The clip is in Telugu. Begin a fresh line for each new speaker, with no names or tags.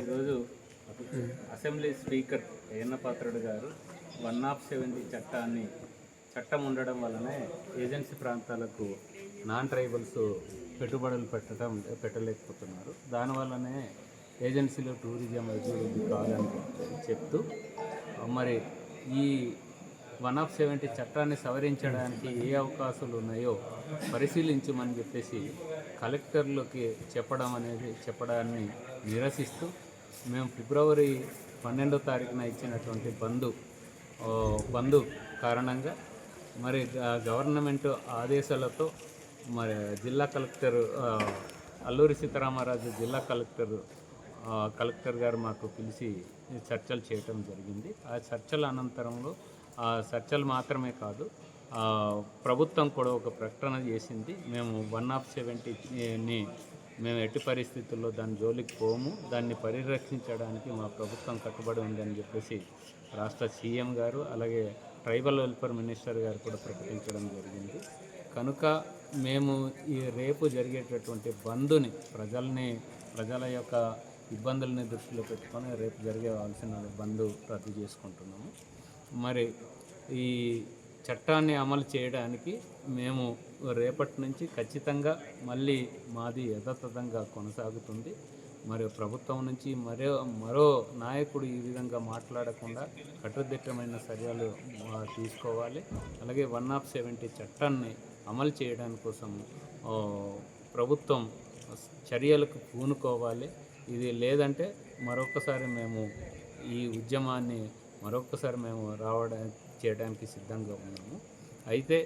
ఈరోజు అసెంబ్లీ స్పీకర్ అయ్యన్న పాత్రుడు గారు వన్ ఆఫ్ సెవెంటీ చట్టాన్ని చట్టం ఉండడం వల్లనే ఏజెన్సీ ప్రాంతాలకు నాన్ ట్రైబల్స్ పెట్టుబడులు పెట్టడం పెట్టలేకపోతున్నారు. దానివల్లనే ఏజెన్సీలో టూరిజం అభివృద్ధి కాదని చెప్తూ మరి ఈ వన్ ఆఫ్ సెవెంటీ చట్టాన్ని సవరించడానికి ఏ అవకాశాలు ఉన్నాయో పరిశీలించమని చెప్పేసి కలెక్టర్లకి చెప్పడం అనేది చెప్పడాన్ని నిరసిస్తూ మేము ఫిబ్రవరి పన్నెండో తారీఖున ఇచ్చినటువంటి బంధు బంధు కారణంగా మరి గవర్నమెంట్ ఆదేశాలతో మరి జిల్లా కలెక్టర్ అల్లూరి సీతారామరాజు జిల్లా కలెక్టర్ కలెక్టర్ గారు మాకు పిలిచి చర్చలు చేయటం జరిగింది. ఆ చర్చల అనంతరంలో ఆ చర్చలు మాత్రమే కాదు ప్రభుత్వం కూడా ఒక ప్రకటన చేసింది. మేము వన్ ఆఫ్ సెవెంటీని మేము ఎట్టి పరిస్థితుల్లో దాని జోలికి పోము. దాన్ని పరిరక్షించడానికి మా ప్రభుత్వం కట్టుబడి ఉందని చెప్పేసి రాష్ట్ర సీఎం గారు అలాగే ట్రైబల్ వెల్ఫేర్ మినిస్టర్ గారు కూడా ప్రకటించడం జరిగింది. కనుక మేము ఈ రేపు జరిగేటటువంటి బంధుని ప్రజల్ని ప్రజల యొక్క ఇబ్బందుల్ని దృష్టిలో పెట్టుకొని రేపు జరిగే వాల్సిన బంధు రద్దు చేసుకుంటున్నాము. మరి ఈ చట్టాన్ని అమలు చేయడానికి మేము రేపటి నుంచి ఖచ్చితంగా మళ్ళీ మాది యథాతథంగా కొనసాగుతుంది. మరి ప్రభుత్వం నుంచి మరో మరో నాయకుడు ఈ విధంగా మాట్లాడకుండా కట్టుదిట్టమైన చర్యలు తీసుకోవాలి. అలాగే వన్ ఆఫ్ సెవెంటీ చట్టాన్ని అమలు చేయడాని కోసం ప్రభుత్వం చర్యలకు పూనుకోవాలి. ఇది లేదంటే మరొకసారి మేము ఈ ఉద్యమాన్ని మరొకసారి మేము రావడానికి చేయడానికి సిద్ధంగా ఉన్నాము. అయితే